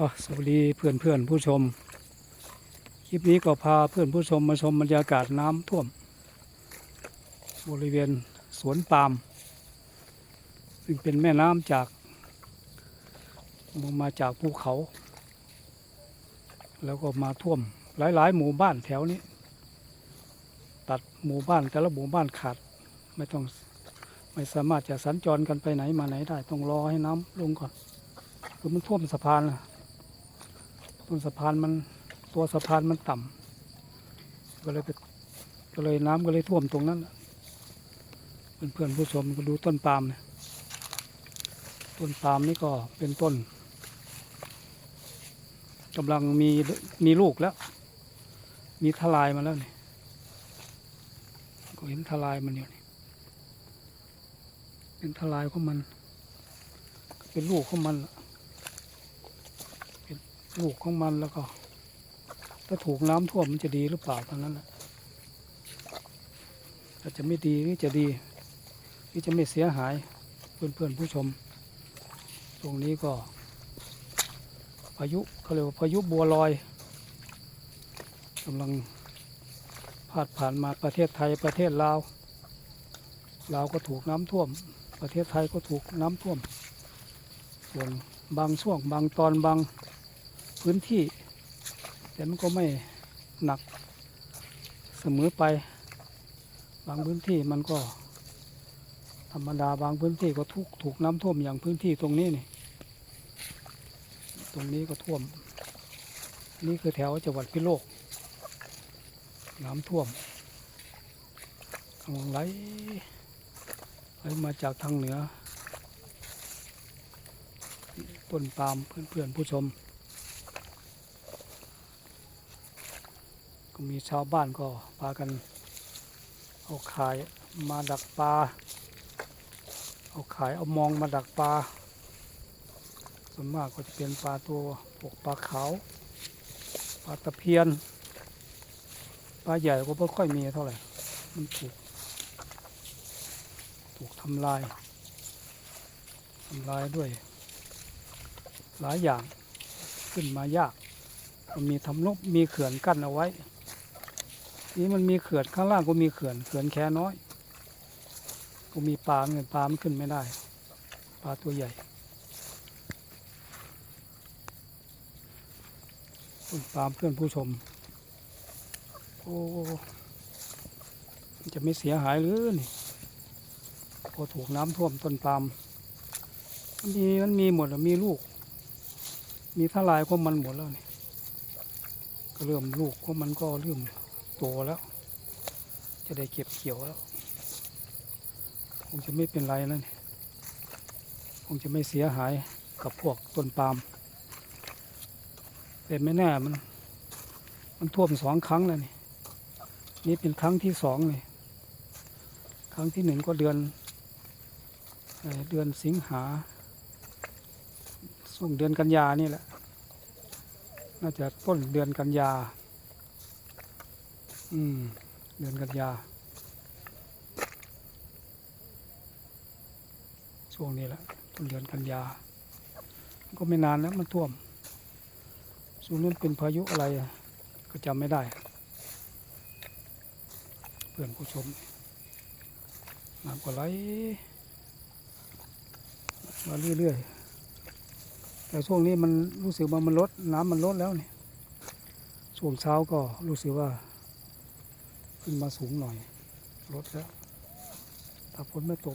สวัสดีเพื่อนเพื่อนผู้ชม คลิปนี้ก็พาเพื่อนผู้ชมมาชมบรรยากาศน้ำท่วม บริเวณสวนปาล์มซึ่งเป็นแม่น้ำจากมาจากภูเขา แล้วก็มาท่วมหลายๆ หมู่บ้านแถวนี้ ตัดหมู่บ้านแต่ละหมู่บ้านขาดไม่ต้องไม่สามารถจะสัญจรกันไปไหนมาไหนได้ต้องรอให้น้ำลงก่อนคือมันท่วมสะพานนะ ต้นสะพานมันตัวสะพานมันต่ำก็เลยไปก็เลยน้ำก็เลยท่วมตรงนั้นน่ะเพื่อนผู้ชมก็ดูต้นปาล์มเนี่ยต้นปาล์มนี่ก็เป็นต้นกำลังมีมีลูกแล้ว มีทลายมาแล้วนี่ก็เห็นทลายมันอยู่นี่เป็นทลายของมัน เป็นลูกของมันล่ะเป็น ลูกของมันแล้วก็ถ้าถูกน้ำท่วมมันจะดีหรือเปล่าเท่านั้นแหละถ้าจะไม่ดีหรือจะดีหรือจะไม่เสียหายเพื่อนเพื่อนๆผู้ชม ตรงนี้ก็พายุเขาเรียกว่าพายุบัวลอยกำลังพาดผ่านมาประเทศไทยประเทศลาวลาวก็ถูกน้ำท่วม ประเทศไทยก็ถูกน้ำท่วม ส่วนบางช่วงบางตอนบาง พื้นที่ แต่มันก็ไม่หนักเสมอไป บางพื้นที่มันก็ ธรรมดาบางพื้นที่ก็ทุกถูกน้ำท่วมอย่างพื้นที่ตรงนี้นี่ ตรงนี้ก็ท่วม นี่คือแถวจังหวัดพิโลก น้ำท่วมกำลังไหลไหลมาจากทางเหนือต้นปาล์มเพื่อนๆผู้ชม มีชาวบ้านก็พากัน เอาขายมาดักปลา เอาขายเอามองมาดักปลา ส่วนมากก็จะเป็นปลาตัวพวกปลาขาว ปลาตะเพียน ปลาใหญ่ก็ไม่ค่อยมีเท่าไหร่ มันถูก ถูกทำลาย ทำลายด้วย หลายอย่างขึ้นมายากมันมีทำนบมีเขื่อนกั้นเอาไว้ นี่มันมีเขื่อนข้างล่างก็มีเขื่อนเขื่อนแค่น้อย ก็มีปลาเงินปลามันขึ้นไม่ได้ ปลาตัวใหญ่ต้นปาล์มเพื่อนผู้ชม โอ้จะไม่เสียหายหรือนี่พอถูกน้ำท่วมต้นปาล์มมันมีมันมีหมดแล้วมีลูก มีทลายของมันหมดแล้วนี่ก็เริ่มลูกของมันก็เริ่ม โตแล้ว จะได้เก็บเกี่ยวแล้ว คงจะไม่เป็นไรนั่นคงจะไม่เสียหายกับพวกต้นปาล์มแต่ไม่แน่มัน มันท่วมสองครั้งแล้วนี่ นี่เป็นครั้งที่สองเลยครั้งที่หนึ่งก็เดือนเดือนสิงหาส่วงเดือนกันยานี่แหละ น่าจะต้นเดือนกันยา อืม เดือนกันยาช่วงนี้แหละต้นเดือนกันยา ก็ไม่นานแล้วมันท่วมช่วงนั้นเป็นพายุอะไรก็จำไม่ได้ เพื่อนผู้ชมน้ำก็ไหลมาเรื่อยๆ แต่ช่วงนี้มันรู้สึกว่ามันลดน้ำมันลดแล้วนี่ช่วงเช้าก็รู้สึกว่า ขึ้นมาสูงหน่อยลดแล้ว ถ้าฝนไม่ตก